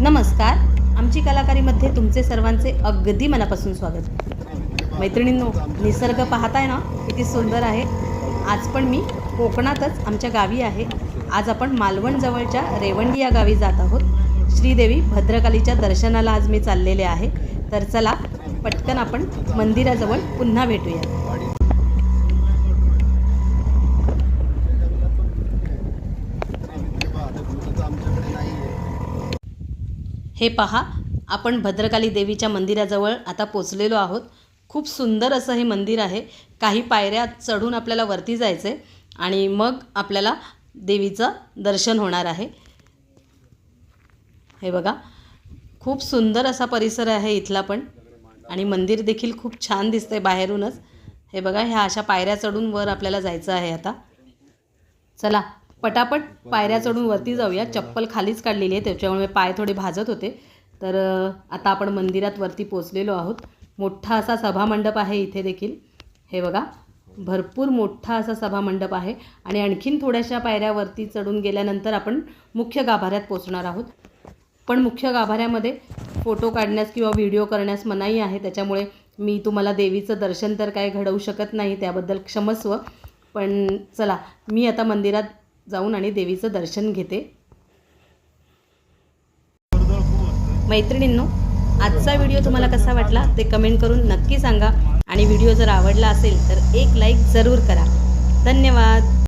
नमस्कार. आमची कलाकारीमध्ये तुमचे सर्वांचे अगदी मनापासून स्वागत. मैत्रिणींनो निसर्ग पाहताय ना किती सुंदर आहे. आज पण मी कोकणातच आमच्या गावी आहे. आज आपण मालवणजवळच्या रेवंडी या गावी जात आहोत. श्रीदेवी भद्रकालीच्या दर्शनाला आज मी चाललेले आहे. तर चला पटकन आपण मंदिराजवळ पुन्हा भेटूया. हे पहा आपण भद्रकाली देवीच्या मंदिराजवळ आता पोचलेलो आहोत. खूप सुंदर असं हे मंदिर आहे. काही पायऱ्या चढून आपल्याला वरती जायचं आहे आणि मग आपल्याला देवीचं दर्शन होणार आहे. हे बघा खूप सुंदर असा परिसर आहे इथला पण आणि मंदिर देखील खूप छान दिसतंय बाहेरूनच. हे बघा ह्या अशा पायऱ्या चढून वर आपल्याला जायचं आहे आता. चला पटापट पायऱ्या चढून वरती जाऊया. चप्पल खालीच काढलेली आहे त्याच्यामुळे पाय थोडे भाजत होते. तर आता आपण मंदिरात वरती पोचलेलो आहोत. मोठा असा सभामंडप आहे इथे देखील. हे बघा भरपूर मोठा असा सभामंडप आहे. आणि आणखीन थोड्याशा पायऱ्या वरती चढून गेल्यानंतर आपण मुख्य गाभाऱ्यात पोचणार आहोत. पण मुख्य गाभाऱ्यामध्ये फोटो काढण्यास किंवा व्हिडिओ करण्यास मनाई आहे. त्याच्यामुळे मी तुम्हाला देवीचं दर्शन तर काय घडवू शकत नाही त्याबद्दल क्षमस्व. पण चला मी आता मंदिरात जाऊन आणि देवीचं दर्शन घेते. मैत्रिणींनो आजचा व्हिडिओ तुम्हाला कसा वाटला ते कमेंट करून नक्की सांगा. आणि व्हिडिओ जर आवडला असेल तर एक लाईक जरूर करा. धन्यवाद.